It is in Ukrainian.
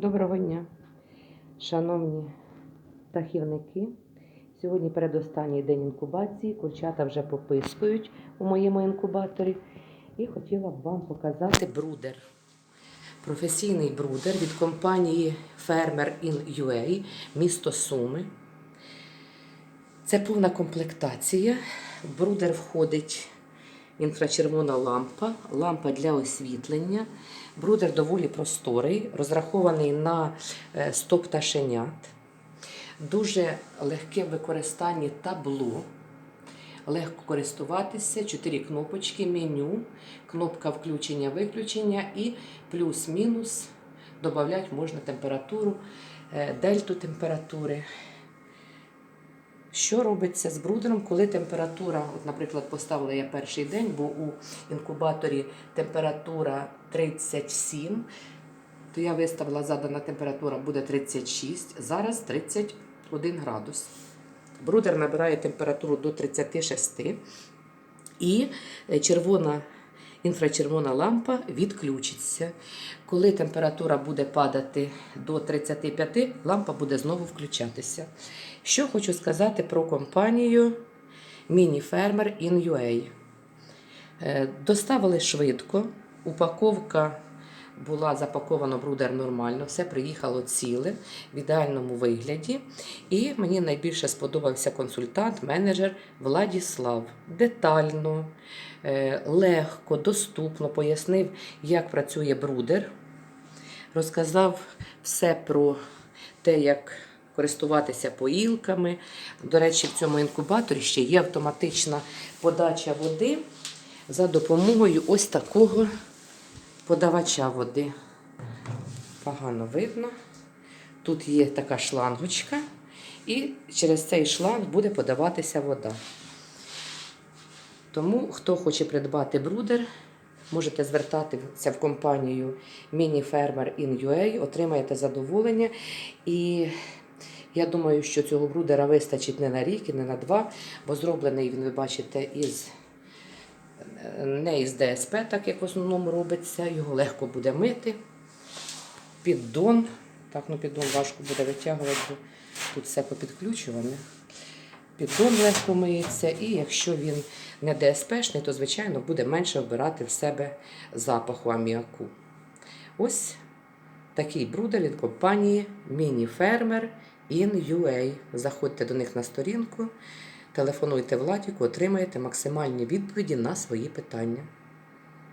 Доброго дня, шановні птахівники. Сьогодні передостанній день інкубації. Курчата вже попискують у моєму інкубаторі. І хотіла б вам показати брудер. Професійний брудер від компанії Farmer in UA, місто Суми. Це повна комплектація. Брудер входить інфрачервона лампа, лампа для освітлення. Брудер доволі просторий, розрахований на е, 100 пташенят. Дуже легке в використанні табло. Легко користуватися, 4 кнопочки, меню, кнопка включення-виключення і плюс-мінус. Додати можна температуру, е, дельту температури. Що робиться з брудером, коли температура, от, наприклад, поставила я перший день, бо у інкубаторі температура 37, то я виставила задана температура буде 36, зараз 31 градус. Брудер набирає температуру до 36 і е, червона інфрачервона лампа відключиться. Коли температура буде падати до 35, лампа буде знову включатися. Що хочу сказати про компанію Mini Farmer in UA. Е, Доставили швидко, упаковка була запакована брудер нормально, все приїхало ціле в ідеальному вигляді. І мені найбільше сподобався консультант, менеджер Владіслав. Детально, е, легко, доступно пояснив, як працює брудер. Розказав все про те, як користуватися поїлками. До речі, в цьому інкубаторі ще є автоматична подача води за допомогою ось такого подавача води. Погано видно. Тут є така шлангочка, і через цей шланг буде подаватися вода. Тому, хто хоче придбати брудер, можете звертатися в компанію Mini Farmer in UA, отримаєте задоволення. І я думаю, що цього брудера вистачить не на рік і не на два, бо зроблений він, ви бачите, із не із ДСП, так як в основному робиться. Його легко буде мити. Піддон. Так, ну піддон важко буде витягувати, бо тут все попідключуване. Піддон легко миється, і якщо він не ДСПшний, то, звичайно, буде менше вбирати в себе запаху аміаку. Ось такий брудер від компанії Mini Farmer in UA. Заходьте до них на сторінку, телефонуйте Владіку, отримаєте максимальні відповіді на свої питання.